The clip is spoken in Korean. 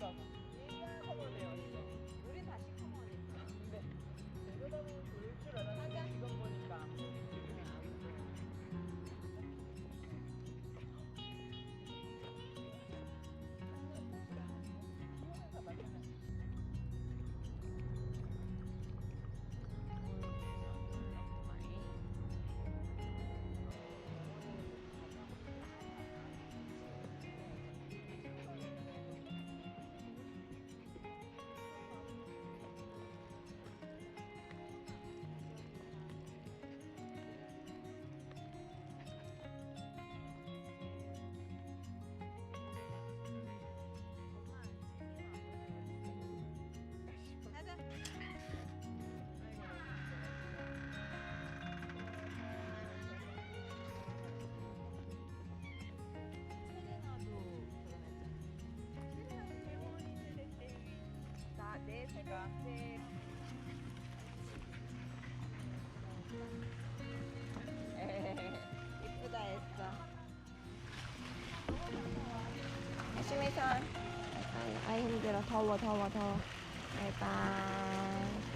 welcome. 했을까? 네. 이쁘다 했어. 선. 아이, 아이 힘들어. 더워, 더워, 더워. 바이바이.